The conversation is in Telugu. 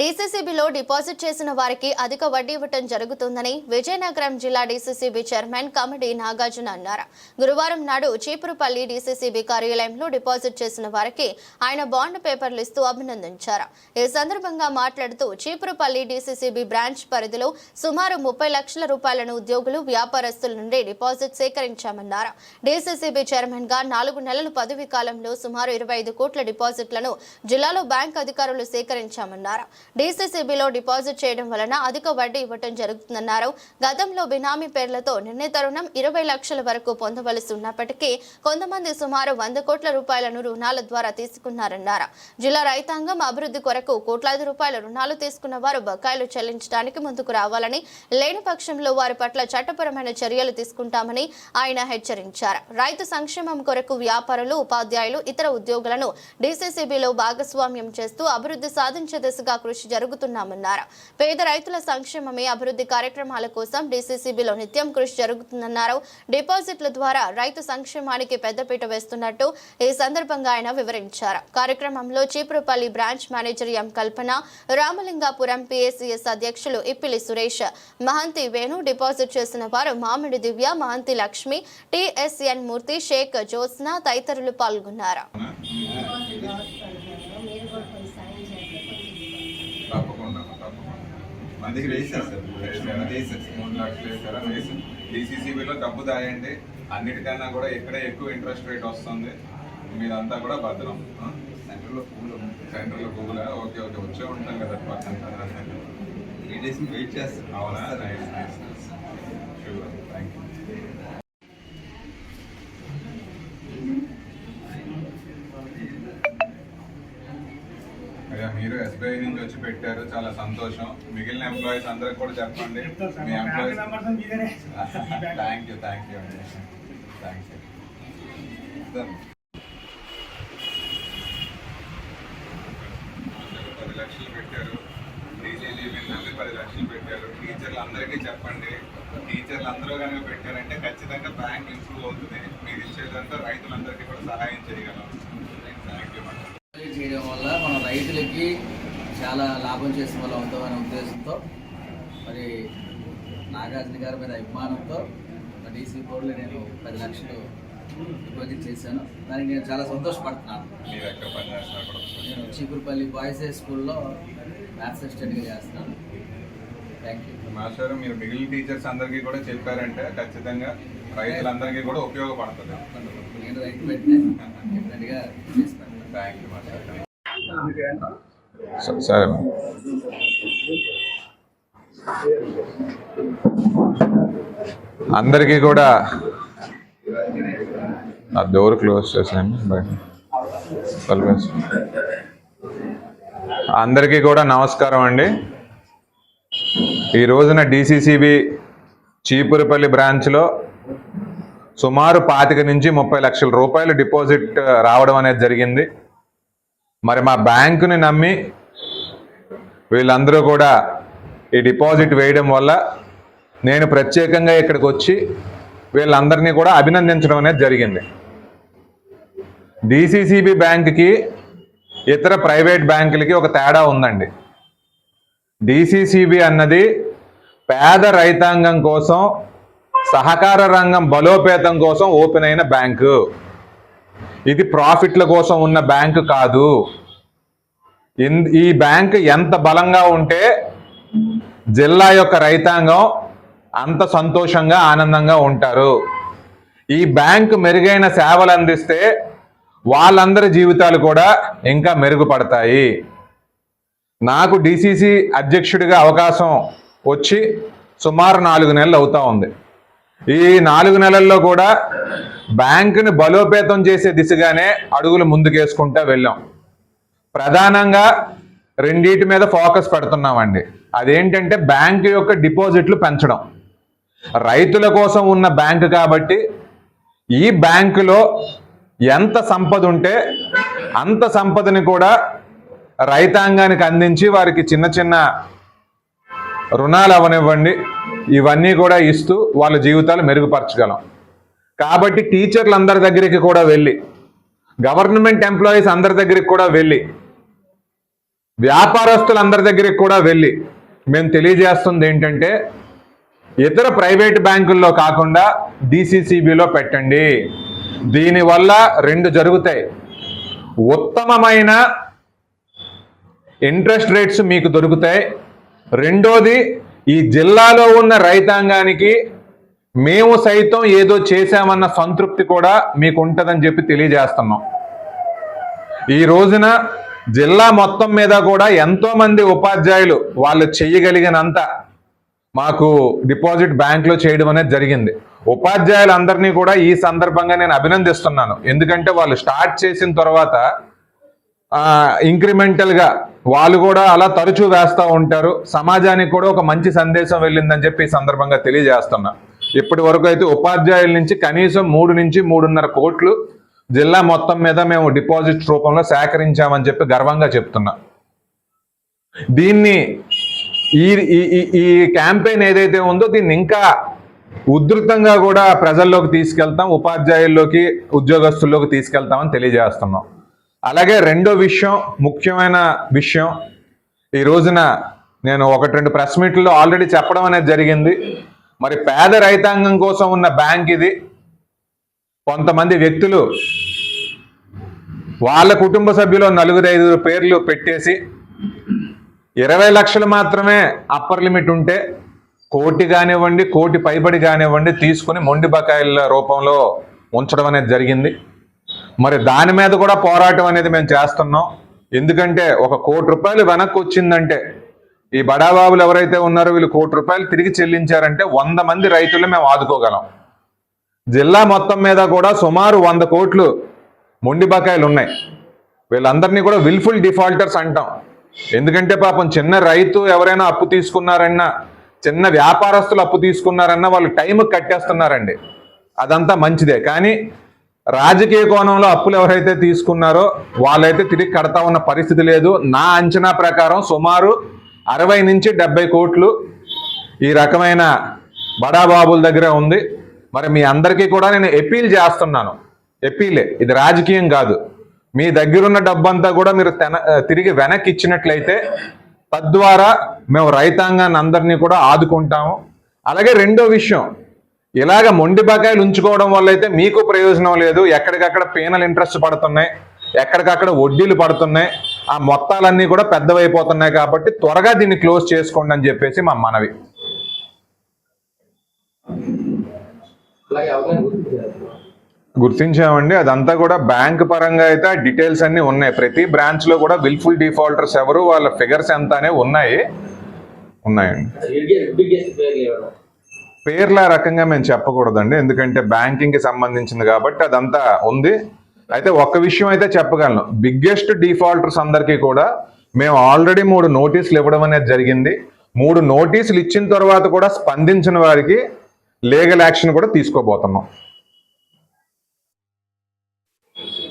డీసీసీబీలో డిపాజిట్ చేసిన వారికి అధిక వడ్డీ ఇవ్వటం జరుగుతుందని విజయనగరం జిల్లా డీసీసీబీ చైర్మన్ కమిటీ నాగార్జున అన్నారు. గురువారం నాడు చీపురుపల్లి డీసీసీబీ కార్యాలయంలో డిపాజిట్ చేసిన వారికి ఆయన బాండ్ పేపర్లు ఇస్తూ అభినందించారు. ఈ సందర్భంగా మాట్లాడుతూ చీపురుపల్లి డీసీసీబీ బ్రాంచ్ పరిధిలో సుమారు ముప్పై లక్షల రూపాయలను ఉద్యోగులు వ్యాపారస్తుల నుండి డిపాజిట్ సేకరించామన్నారు. డీసీసీబీ చైర్మన్గా నాలుగు నెలల పదవి కాలంలో సుమారు ఇరవై ఐదు కోట్ల డిపాజిట్లను జిల్లాలో బ్యాంక్ అధికారులు సేకరించామన్నారు. డీసీసీబీలో డిపాజిట్ చేయడం వలన అధిక వడ్డీ ఇవ్వటం జరుగుతుందన్నారు. గతంలో బినామీ పేర్లతో నిర్ణీత రుణం ఇరవై లక్షల వరకు పొందవలసి ఉన్నప్పటికీ కొంతమంది సుమారు వంద కోట్ల రూపాయలను రుణాల ద్వారా తీసుకున్నారన్నారు. జిల్లా రైతాంగం అభివృద్ధి కొరకు కోట్లాది రూపాయల రుణాలు తీసుకున్న వారు బకాయిలు చెల్లించడానికి ముందుకు రావాలని లేని పక్షంలో వారి పట్ల చట్టపరమైన చర్యలు తీసుకుంటామని ఆయన హెచ్చరించారు. రైతు సంక్షేమం కొరకు వ్యాపారులు ఉపాధ్యాయులు ఇతర ఉద్యోగులను డీసీసీబీలో భాగస్వామ్యం చేస్తూ అభివృద్ధి సాధించే దిశగా కృషి జరుగుతున్నామన్నారు. పేద రైతుల సంక్షేమమే అభివృద్ధి కార్యక్రమాల కోసం డీసీసీబీలో నిత్యం కృషి జరుగుతుందన్నారు. డిపాజిట్ల ద్వారా రైతు సంక్షేమానికి పెద్దపీట వేస్తున్నట్టు ఈ సందర్భంగా ఆయన వివరించారు. కార్యక్రమంలో Cheepurupalli branch manager M Kalpana Ramalingapuram PSCS అధ్యక్షులు ఇప్పిలి సురేష్ మహంతి వేణు డిపాజిట్ చేసిన వారు మామిడి దివ్య మహంతి లక్ష్మి టిఎస్ఎన్ మూర్తి షేక్ జోత్స్న తదితరులు పాల్గొన్నారు. లక్షలు ఏమైనా వేసారు సార్. మూడు లక్షలు వేసారా వేసారు డీసీసీబీలో డబ్బు దాయండి. అన్నిటికన్నా కూడా ఎక్కడే ఎక్కువ ఇంట్రెస్ట్ రేట్ వస్తుంది. మీరంతా కూడా భద్రం. సెంటర్లో పూలు సెంటర్లో పూల ఓకే ఓకే. వచ్చే ఉంటాం కదా పక్కన. త్రీ డేస్ వెయిట్ చేస్తాను అవునా? మీరు ఎస్బీఐ నుంచి వచ్చి పెట్టారు. చాలా సంతోషం. మిగిలిన ఎంప్లాయీస్ అందరికి కూడా చెప్పండి. మీ employees thank you thank you అండి. థ్యాంక్ యూ పది లక్షలు పెట్టారు. పది లక్షలు పెట్టారు. టీచర్లు అందరికీ చెప్పండి. టీచర్లు అందరూ కనుక పెట్టారంటే ఖచ్చితంగా బ్యాంక్ ఇంప్రూవ్ అవుతుంది. మీరు ఇచ్చేదంతా రైతులందరికీ కూడా సహాయం చేయగలం థ్యాంక్ యూ మేడం రికవరీ చేయడం వల్ల మన రైతులకి చాలా లాభం చేసిన వల్ల అవుతామనే ఉద్దేశంతో మరి నాగార్జున గారి మీద అభిమానంతో డీసీ బోర్డులో నేను పది లక్షలు డిపాజిట్ చేశాను. దానికి నేను చాలా సంతోషపడుతున్నాను. నేను చీపురుపల్లి బాయ్స్ హై స్కూల్లో మ్యాథ్స్ అసిస్టెంట్గా చేస్తున్నాను. థ్యాంక్ యూ మాస్టర్ మీరు మిగిలిన టీచర్స్ అందరికీ కూడా చెప్పారంటే ఖచ్చితంగా రైతులందరికీ కూడా ఉపయోగపడుతుంది. నేను రైతు పెట్టినా. డెఫినెట్గా చేసి పెడతాను థ్యాంక్ యూ మాస్టర్ సరే అందరికీ కూడా నా డోర్ క్లోజ్ చేసాను బయట. అందరికీ కూడా నమస్కారం అండి. ఈ రోజున డిసిసిబి చీపురుపల్లి బ్రాంచ్లో సుమారు పాతిక నుంచి ముప్పై లక్షల రూపాయలు డిపాజిట్ రావడం అనేది జరిగింది. మరి మా బ్యాంకుని నమ్మి వీళ్ళందరూ కూడా ఈ డిపాజిట్ వేయడం వల్ల నేను ప్రత్యేకంగా ఇక్కడికి వచ్చి వీళ్ళందరినీ కూడా అభినందించడం అనేది జరిగింది. డిసిసిబి బ్యాంక్కి ఇతర ప్రైవేట్ బ్యాంకులకి ఒక తేడా ఉందండి. డిసిసిబి అన్నది పేద రైతాంగం కోసం సహకార రంగం బలోపేతం కోసం ఓపెన్ అయిన బ్యాంకు. ఇది ప్రాఫిట్ల కోసం ఉన్న బ్యాంకు కాదు. ఇన్- ఈ బ్యాంక్ ఎంత బలంగా ఉంటే జిల్లా యొక్క రైతాంగం అంత సంతోషంగా ఆనందంగా ఉంటారు. ఈ బ్యాంకు మెరుగైన సేవలు అందిస్తే వాళ్ళందరి జీవితాలు కూడా ఇంకా మెరుగుపడతాయి. నాకు డిసిసి అధ్యక్షుడిగా అవకాశం వచ్చి సుమారు నాలుగు నెలలు అవుతా ఉంది. ఈ నాలుగు నెలల్లో కూడా బ్యాంకుని బలోపేతం చేసే దిశగానే అడుగులు ముందుకేసుకుంటూ వెళ్ళాం. ప్రధానంగా రెండింటి మీద ఫోకస్ పెడుతున్నామండి. అదేంటంటే బ్యాంకు యొక్క డిపాజిట్లు పెంచడం. రైతుల కోసం ఉన్న బ్యాంకు కాబట్టి ఈ బ్యాంకులో ఎంత సంపద ఉంటే అంత సంపదని కూడా రైతాంగానికి అందించి వారికి చిన్న చిన్న రుణాలు అవనివ్వండి. ఇవన్నీ కూడా ఇస్తూ వాళ్ళ జీవితాలు మెరుగుపరచగలం. కాబట్టి టీచర్లు అందరి దగ్గరికి కూడా వెళ్ళి గవర్నమెంట్ ఎంప్లాయీస్ అందరి దగ్గరికి కూడా వెళ్ళి వ్యాపారస్తులు అందరి దగ్గరికి కూడా వెళ్ళి మేము తెలియజేస్తుంది ఏంటంటే ఇతర ప్రైవేట్ బ్యాంకుల్లో కాకుండా డిసిసిబిలో పెట్టండి. దీనివల్ల రెండు జరుగుతాయి. ఉత్తమమైన ఇంట్రెస్ట్ రేట్స్ మీకు దొరుకుతాయి. రెండోది ఈ జిల్లాలో ఉన్న రైతాంగానికి మేము సైతం ఏదో చేశామన్న సంతృప్తి కూడా మీకు ఉంటుందని చెప్పి తెలియజేస్తున్నాం. ఈ రోజున జిల్లా మొత్తం మీద కూడా ఎంతో మంది ఉపాధ్యాయులు వాళ్ళు చేయగలిగినంత మాకు డిపాజిట్ బ్యాంక్లో చేయడం అనేది జరిగింది. ఉపాధ్యాయులందరినీ కూడా ఈ సందర్భంగా నేను అభినందిస్తున్నాను. ఎందుకంటే వాళ్ళు స్టార్ట్ చేసిన తర్వాత ఇంక్రిమెంటల్గా వాళ్ళు కూడా అలా తరచూ వేస్తూ ఉంటారు. సమాజానికి కూడా ఒక మంచి సందేశం వెళ్ళిందని చెప్పి ఈ సందర్భంగా తెలియజేస్తున్నా. ఇప్పటి వరకు అయితే ఉపాధ్యాయుల నుంచి కనీసం మూడు నుంచి మూడున్నర కోట్లు జిల్లా మొత్తం మీద మేము డిపాజిట్ రూపంలో సేకరించామని చెప్పి గర్వంగా చెప్తున్నా. దీన్ని ఈ- ఈ- ఈ క్యాంపెయిన్ ఏదైతే ఉందో దీన్ని ఇంకా ఉధృతంగా కూడా ప్రజల్లోకి తీసుకెళ్తాం ఉపాధ్యాయుల్లోకి ఉద్యోగస్తుల్లోకి తీసుకెళ్తామని తెలియజేస్తున్నాం. అలాగే రెండో విషయం ముఖ్యమైన విషయం. ఈ రోజున నేను ఒకటి రెండు ప్రెస్ మీట్లో ఆల్రెడీ చెప్పడం అనేది జరిగింది. మరి పేద రైతాంగం కోసం ఉన్న బ్యాంక్ ఇది. కొంతమంది వ్యక్తులు వాళ్ళ కుటుంబ సభ్యులు నలుగురు ఐదుగురు పేర్లు పెట్టేసి ఇరవై లక్షలు మాత్రమే అప్పర్ లిమిట్ ఉంటే కోటి కానివ్వండి కోటి పైబడి కానివ్వండి తీసుకుని మొండి బకాయిల రూపంలో ఉంచడం అనేది జరిగింది. మరి దాని మీద కూడా పోరాటం అనేది మేము చేస్తున్నాం. ఎందుకంటే ఒక కోటి రూపాయలు వెనక్కి వచ్చిందంటే ఈ బడాబాబులు ఎవరైతే ఉన్నారో వీళ్ళు కోటి రూపాయలు తిరిగి చెల్లించారంటే వంద మంది రైతులు మేము ఆదుకోగలం. జిల్లా మొత్తం మీద కూడా సుమారు వంద కోట్లు మొండి బకాయిలు ఉన్నాయి. వీళ్ళందరినీ కూడా విల్ఫుల్ డిఫాల్టర్స్ అంటాం. ఎందుకంటే పాపం చిన్న రైతు ఎవరైనా అప్పు తీసుకున్నారన్నా చిన్న వ్యాపారస్తులు అప్పు తీసుకున్నారన్నా వాళ్ళు టైం కట్టేస్తున్నారండి. అదంతా మంచిదే. కానీ రాజకీయ కోణంలో అప్పులు ఎవరైతే తీసుకున్నారో వాళ్ళైతే తిరిగి కడతా ఉన్న పరిస్థితి లేదు. నా అంచనా ప్రకారం సుమారు అరవై నుంచి డెబ్బై కోట్లు ఈ రకమైన బడాబాబుల దగ్గర ఉంది. మరి మీ అందరికీ కూడా నేను ఎపీల్ చేస్తున్నాను. ఎపీలే ఇది రాజకీయం కాదు. మీ దగ్గరున్న డబ్బంతా కూడా మీరు తెన- తిరిగి వెనక్కి ఇచ్చినట్లయితే తద్వారా మేము రైతాంగాన్ని అందరినీ కూడా ఆదుకుంటాము. అలాగే రెండో విషయం. ఇలాగ మొండి బకాయిలు ఉంచుకోవడం వల్ల అయితే మీకు ప్రయోజనం లేదు. ఎక్కడికక్కడ పీనల్ ఇంట్రెస్ట్ పడుతున్నాయి. ఎక్కడికక్కడ వడ్డీలు పడుతున్నాయి. ఆ మొత్తాలన్నీ కూడా పెద్దవైపోతున్నాయి కాబట్టి త్వరగా దీన్ని క్లోజ్ చేసుకోండి అని చెప్పేసి మా మనవి. గుర్తించామండి. అదంతా కూడా బ్యాంక్ పరంగా అయితే డీటెయిల్స్ అన్ని ఉన్నాయి. ప్రతి బ్రాంచ్లో కూడా విల్ఫుల్ డిఫాల్టర్స్ ఎవరు వాళ్ళ ఫిగర్స్ ఎంత అనే ఉన్నాయి. ఉన్నాయండి. పేర్ల రకంగా మేము చెప్పకూడదండి. ఎందుకంటే బ్యాంకింగ్కి సంబంధించింది కాబట్టి అదంతా ఉంది. అయితే ఒక్క విషయం అయితే చెప్పగలను. బిగ్గెస్ట్ డిఫాల్టర్స్ అందరికీ కూడా మేము ఆల్రెడీ మూడు నోటీసులు ఇవ్వడం అనేది జరిగింది. మూడు నోటీసులు ఇచ్చిన తర్వాత కూడా స్పందించిన వారికి లీగల్ యాక్షన్ కూడా తీసుకోబోతున్నాం.